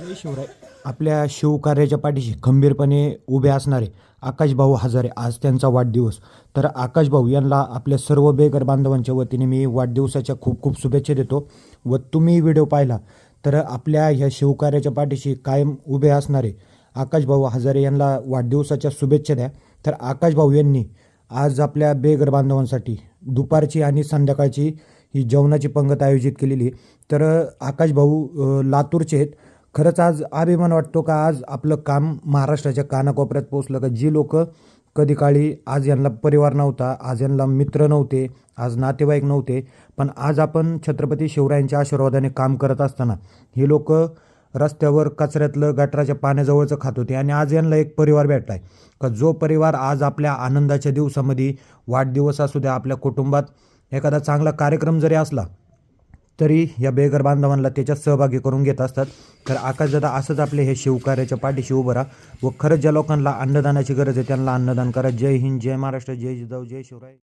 जय शिवराय. आपल्या शिवकार्याच्या पाठीशी खंबीरपणे उभे असणारे आकाशभाऊ हजारे आज त्यांचा वाढदिवस. तर आकाशभाऊ यांना आपल्या सर्व बेघर बांधवांच्या वतीने मी वाढदिवसाच्या खूप खूप शुभेच्छा देतो व तुम्ही व्हिडिओ पाहिला तर आपल्या ह्या शिवकार्याच्या पाठीशी कायम उभे असणारे आकाशभाऊ हजारे यांना वाढदिवसाच्या शुभेच्छा द्या. तर आकाशभाऊ यांनी आज आपल्या बेघर बांधवांसाठी दुपारची आणि संध्याकाळची ही जेवणाची पंगत आयोजित केलेली तर आकाशभाऊ लातूरचे आहेत. खरंच आज अभिमान वाटतो का? आज आपलं काम महाराष्ट्राच्या कानाकोपऱ्यात पोचलं का? जी लोक कधी काळी आज यांना परिवार नव्हता आज यांना मित्र नव्हते आज नातेवाईक नव्हते पण आज आपण छत्रपती शिवरायांच्या आशीर्वादाने काम करत असताना हे लोक रस्त्यावर कचऱ्यातलं गटराच्या पाण्याजवळचं खात होते आणि आज यांना एक परिवार भेटलाय. का जो परिवार आज आपल्या आनंदाच्या दिवसामध्ये वाढदिवस असू द्या आपल्या कुटुंबात एखादा चांगला कार्यक्रम जरी असला तरी या बेघर बांधवांना त्याच्यात सहभागी करून घेत असतात. तर आकाशदादा असंच आपले हे शिवकार्याच्या पाठीशी उभं राहा व खरंच ज्या लोकांना अन्नदानाची गरज आहे त्यांना अन्नदान करा. जय हिंद जय महाराष्ट्र जय जिजाऊ जय शिवराय.